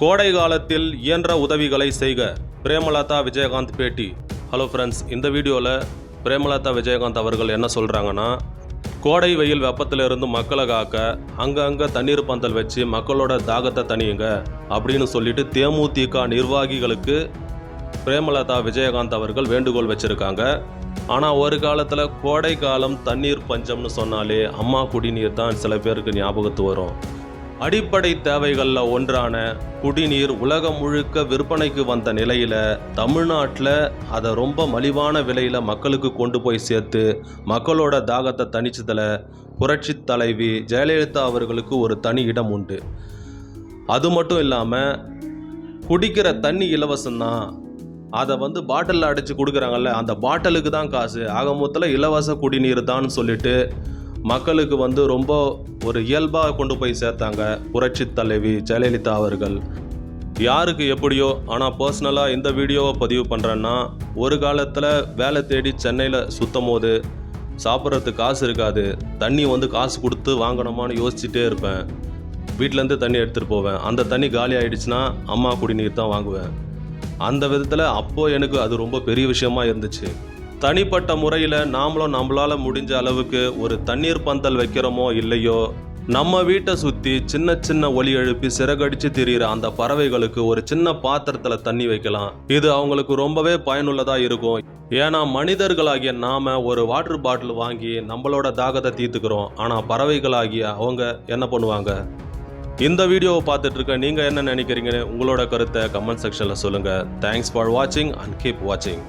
கோடை காலத்தில் இயன்ற உதவிகளை செய்க. பிரேமலதா விஜயகாந்த் பேட்டி. ஹலோ ஃப்ரெண்ட்ஸ் இந்த வீடியோவில் பிரேமலதா விஜயகாந்த் அவர்கள் என்ன சொல்கிறாங்கன்னா கோடை வெயில் வெப்பத்திலிருந்து மக்களை காக்க அங்கங்கே தண்ணீர் பந்தல் வச்சு மக்களோட தாகத்தை தணியுங்க அப்படின்னு சொல்லிட்டு தேமுதிக நிர்வாகிகளுக்கு பிரேமலதா விஜயகாந்த் அவர்கள் வேண்டுகோள் வச்சுருக்காங்க. ஆனால் ஒரு காலத்தில் கோடை காலம் தண்ணீர் பஞ்சம்னு சொன்னாலே அம்மா குடிநீர் தான் சில பேருக்கு ஞாபகத்து வரும். அடிப்படை தேவைகளில் ஒன்றான குடிநீர் உலகம் முழுக்க விற்பனைக்கு வந்த நிலையில் தமிழ்நாட்டில் அதை ரொம்ப மலிவான விலையில் மக்களுக்கு கொண்டு போய் சேர்த்து மக்களோட தாகத்தை தணிச்சதில் புரட்சி தலைவி ஜெயலலிதா அவர்களுக்கு ஒரு தனி இடம் உண்டு. அது மட்டும் இல்லாமல் குடிக்கிற தண்ணி இலவசம்தான் அதை வந்து பாட்டிலில் அடைச்சி கொடுக்குறாங்கல்ல அந்த பாட்டிலுக்கு தான் காசு. ஆக மொத்தத்தில் இலவச குடிநீர் தான் சொல்லிட்டு மக்களுக்கு வந்து ரொம்ப ஒரு இயல்பாக கொண்டு போய் சேர்த்தாங்க புரட்சி தலைவி ஜெயலலிதா அவர்கள். யாருக்கு எப்படியோ ஆனால் பர்சனலாக இந்த வீடியோவை பதிவு பண்ணுறேன்னா ஒரு காலத்தில் வேலை தேடி சென்னையில் சுற்றும் போது சாப்பிட்றதுக்கு காசு இருக்காது. தண்ணி வந்து காசு கொடுத்து வாங்கணுமான்னு யோசிச்சுட்டே இருப்பேன். வீட்டிலேருந்து தண்ணி எடுத்துகிட்டு போவேன். அந்த தண்ணி காலி ஆகிடுச்சுன்னா அம்மா குடிநீர் தான் வாங்குவேன். அந்த விதத்தில் அப்போது எனக்கு அது ரொம்ப பெரிய விஷயமா இருந்துச்சு. தனிப்பட்ட முறையில் நாமளும் நம்மளால் முடிஞ்ச அளவுக்கு ஒரு தண்ணீர் பந்தல் வைக்கிறோமோ இல்லையோ நம்ம வீட்டை சுற்றி சின்ன சின்ன ஒலி எழுப்பி சிறகடிச்சு திரியிற அந்த பறவைகளுக்கு ஒரு சின்ன பாத்திரத்தில் தண்ணி வைக்கலாம். இது அவங்களுக்கு ரொம்பவே பயனுள்ளதாக இருக்கும். ஏன்னா மனிதர்களாகிய நாம ஒரு வாட்டர் பாட்டில் வாங்கி நம்மளோட தாகத்தை தீர்த்துக்கிறோம் ஆனால் பறவைகளாகிய அவங்க என்ன பண்ணுவாங்க? இந்த வீடியோவை பார்த்துட்டு இருக்க நீங்கள் என்ன நினைக்கிறீங்கன்னு உங்களோட கருத்தை கமெண்ட் செக்ஷனில் சொல்லுங்கள் தேங்க்ஸ் ஃபார் வாட்சிங் அண்ட் கீப் வாட்சிங்